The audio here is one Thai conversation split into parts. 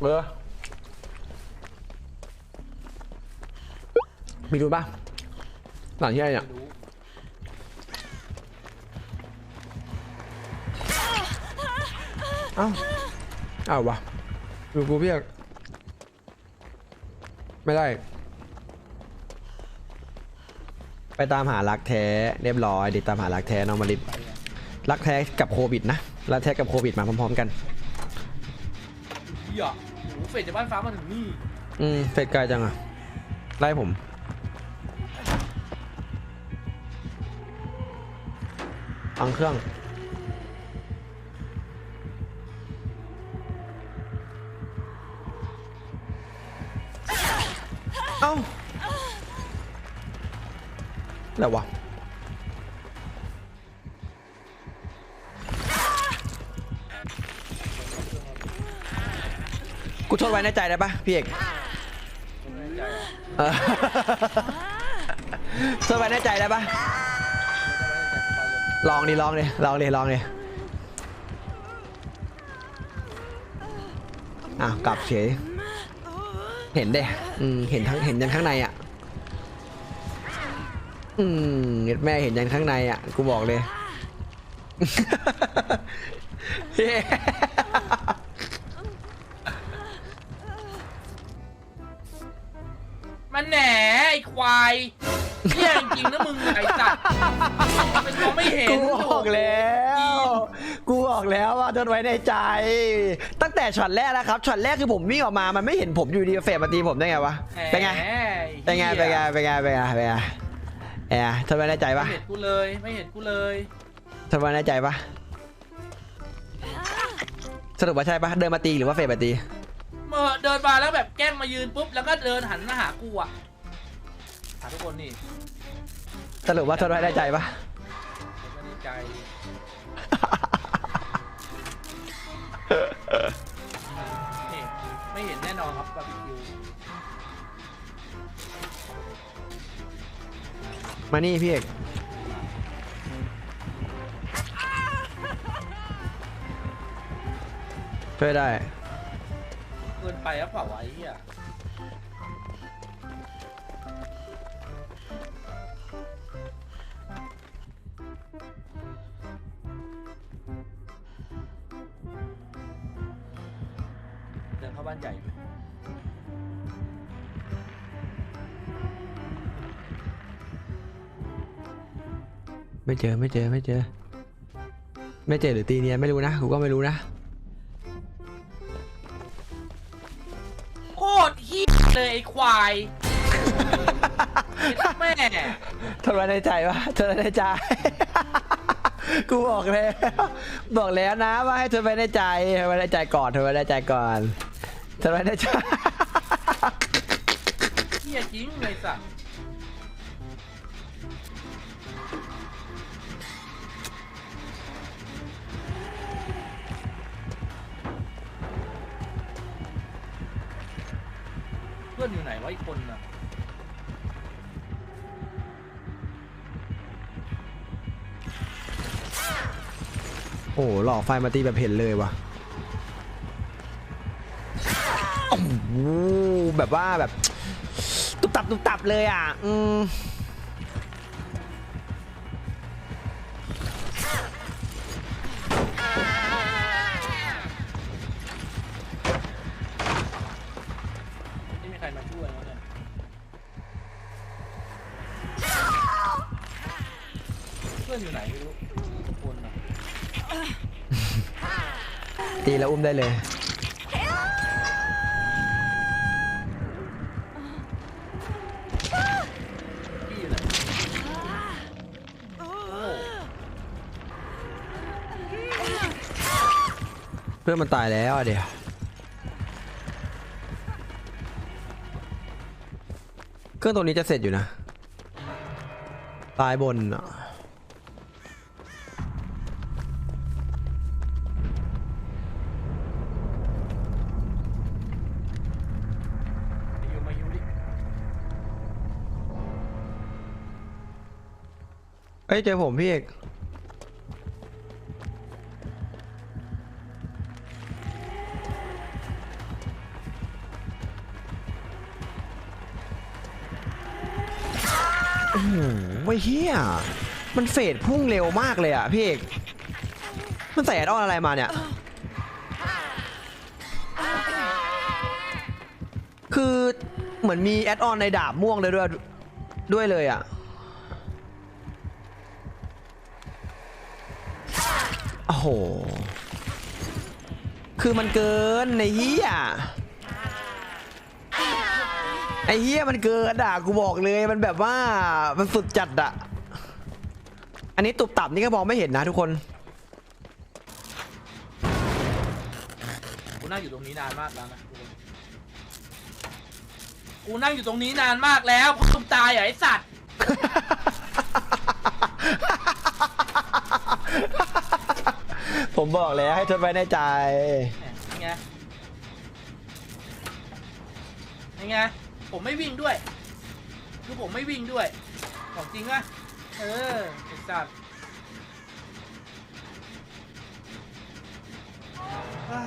เออมีดูป่ะหลังที่เนี่ยไม่รู้เอ้าเอ้าวะดูกูเพียก ไม่ได้ ไปตามหารักแท้เรียบร้อยดิตามหารักแท้น้องมาริไปอะรักแท้กับโควิดนะรักแท้กับโควิดมาพร้อมๆกันเหี้ย โหเฟดจากบ้านฟ้ามาถึงนี่อืมเฟดไกลจังอะไล่ผม อังเครื่อง เอ้าอะไรวะ กูทดไว้ในใจได้ปะพี่เอกผมไม่แน่ใจอะเออทดไว้ในใจได้ปะไม่ได้ไว้ในใจกูไปเลยลองดิลองดิลองดิลองดิอ้าวกลับเฉยเห็นเด้อืมเห็นทั้งเห็นยันข้างในอะอืมเห็นแม่เห็นยันข้างในอะกูบอกเลยเควายเหี้ยจริงๆนะมึงไอ้สัตว์มันมองไม่เห็น กูบอกแล้ว กูบอกแล้วว่าทนไว้ในใจ ตั้งแต่ช็อตแรกแล้วครับช็อตแรกคือผมวิ่งออกมา มันไม่เห็นผมอยู่ดีเฟรมมาตีผมได้ไงวะ เป็นไงแหมเป็นไง เป็นไง เป็นไง เป็นไง เป็นไงแอบทำไมแน่ใจไม่ปะเห็นกูเลย ไม่เห็นกูเลยทำไมแน่ใจปะสรุปว่าใช่ปะเดินมาตีหรือว่าเฟรมมาตีเมื่อเดินมาแล้วแบบแกล้งมายืนปุ๊บแล้วก็เดินหันมาหากูอะ หาทุกคนนี่สรุปว่าทนไว้แน่ใจปะผมไม่ได้ใจนี่ไม่เห็นแน่นอนครับบาร์บีคิวมานี่พี่เอกช่วยได้ เกินไปแล้วเปล่าวะไอ้เหี้ย เดินเข้าบ้านใหญ่ไปไม่เจอไม่เจอไม่เจอ ไม่เจอหรือตีเนียนไม่รู้นะกูก็ไม่รู้นะโคตรเฮี้ยเลยไอ้ควายแม่ ทนไว้ในใจวะทนไว้ในใจ กูบอกแล้ว บอกแล้วนะว่าให้ทนไว้ในใจทนไว้ในใจก่อนทนไว้ในใจก่อนทนไว้ในใจเฮียจริงเลยสัสเพื่อนอยู่ไหนวะอีกคนน่ะ หหล่อไฟมาตีแบบเห็นเลยว่ะโอ้โหแบบว่าแบบ ตุบตับตุบตับเลยอะ อืมไม่มีใครมาช่วยแล้วเนี่ยเพื่อนอยู่ไหนไม่รู้ทุกคนน่ะ ตีแล้วอุ้มได้เลย เพื่อนมันตายแล้วอะเดี๋ยวเครื่องตัวนี้จะเสร็จอยู่นะ ตายบนอะ เอ้ยเจอผมพี่เอกโอ้โหเฮียมันเฟดพุ่งเร็วมากเลยอะพี่เอกมันใส่แอดออนอะไรมาเนี่ย คือเหมือนมีแอดออนในดาบม่วงเลยด้วยด้วยเลยอะ โอ้โห คือมันเกินในเฮียไอ้เฮียมันเกินอะกูบอกเลยมันแบบว่ามันสุดจัดอะ อันนี้ตุบตับนี่ก็มองไม่เห็นนะทุกคนกูนั่งอยู่ตรงนี้นานมากแล้วนะกูนั่งอยู่ตรงนี้นานมากแล้วเพราะตุ้มตายเหรอไอ้สัตว์ ผมบอกแล้วให้ทนไว้ในใจแหมยังไงยังไง ผมไม่วิ่งด้วย คือผมไม่วิ่งด้วย ของจริงอะเออไอ้สัตว์เฮ้ย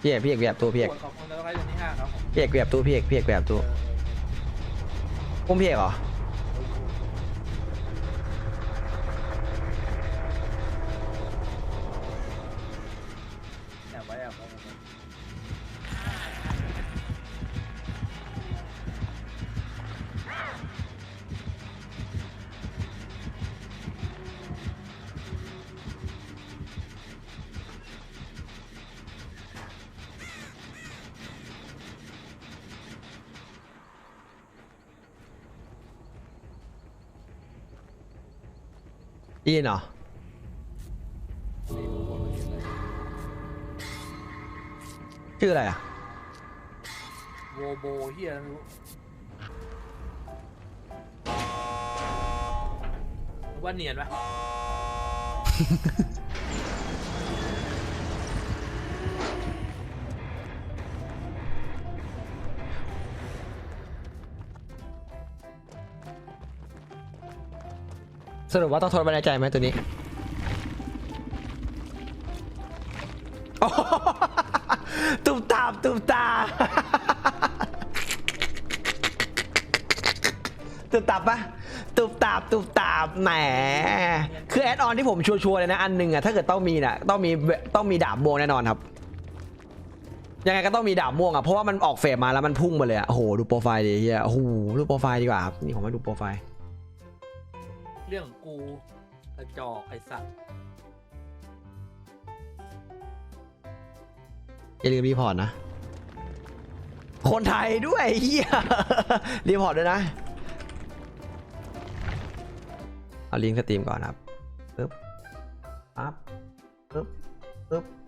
พี่เอกพี่เอกเวียบตู้พี่เอกปวดขอบคุณแล้วใครตัวนี้ห้าครับผมพี่เอกเวียบตู้พี่เอกพี่เอกเวียบตู้เออ อุ้มพี่เอกเหรอ ได้ยินเหรอ ชื่ออะไรอะ โวโบเฮียไม่รู้ว่าเนียนปะ สรุปว่าต้องทนไว้ในใจไหมตัวนี้ตุบตาบตุบตาตุบตับปะตุบตาบตุบตาบแหม คือแอดออนที่ผมชัวร์ๆเลยนะ อันหนึ่งอะถ้าเกิดต้องมีน่ะต้องมีต้องมีดาบม่วงแน่นอนครับ ยังไงก็ต้องมีดาบม่วงอะเพราะว่ามันออกเฟรมมาแล้วมันพุ่งมาเลยอะโอ้โหดูโปรไฟล์ดิเฮียโอ้โหดูโปรไฟล์ดีกว่าครับนี่ผมมาดูโปรไฟล์ เรื่องของกูกระจอกไอ้สัตว์อย่าลืมรีพอร์ตนะ คนไทยด้วยเฮียรีพอร์ตด้วยนะ เอาลิงก์สตรีมก่อนครับปึ๊บปั๊บปึ๊บปึ๊บปั๊บ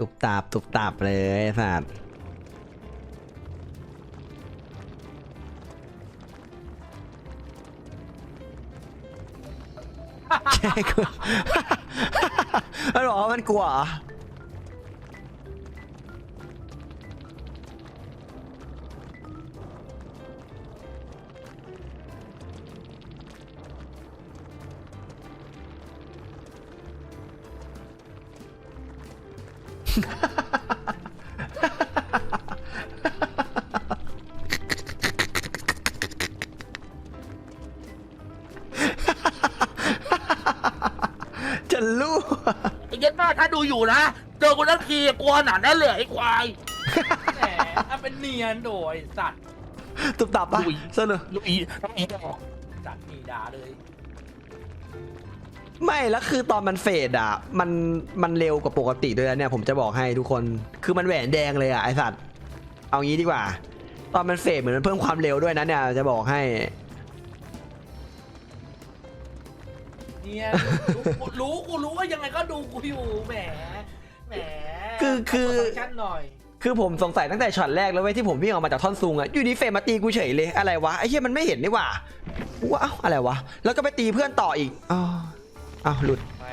ตุบตาบตุบตาบเลยไอ้สัตว์ใช่กูมันบอกว่ามันกลัว จะรู้ไอ้เย็ดมากถ้าดูอยู่นะเจอกูทั้งทีกลัวหนาแน่เลยไอ้ควายแหมถ้าเป็นเนียนโดยสัตว์ ตุบตับปะลุยสนุก ลูกอีลูกอีดอกสัตว์มีด่าเลย ไม่แล้วคือตอนมันเฟดอะ มันมันเร็วกว่าปกติด้วยนะเนี่ยผมจะบอกให้ทุกคนคือมันแหวนแดงเลยอะไอสัตว์เอางี้ดีกว่า ตอนมันเฟดเหมือนมันเพิ่มความเร็วด้วยนะเนี่ยจะบอกให้เนียนรู้รู้กูรู้ว่ายังไงก็ดูกูอยู่แหมแหมคือคือฟังก์ชันหน่อย คือผมสงสัยตั้งแต่ช็อตแรกแล้วเว้ยที่ผมวิ่งออกมาจากท่อนซุงอะอยู่ดีเฟรมมาตีกูเฉยเลยอะไรวะไอ้เหี้ยมันไม่เห็นนี่หว่ากูว่าเอ้าอะไรวะแล้วก็ไปตีเพื่อนต่ออีกอ้าว อ้าวหลุดแหม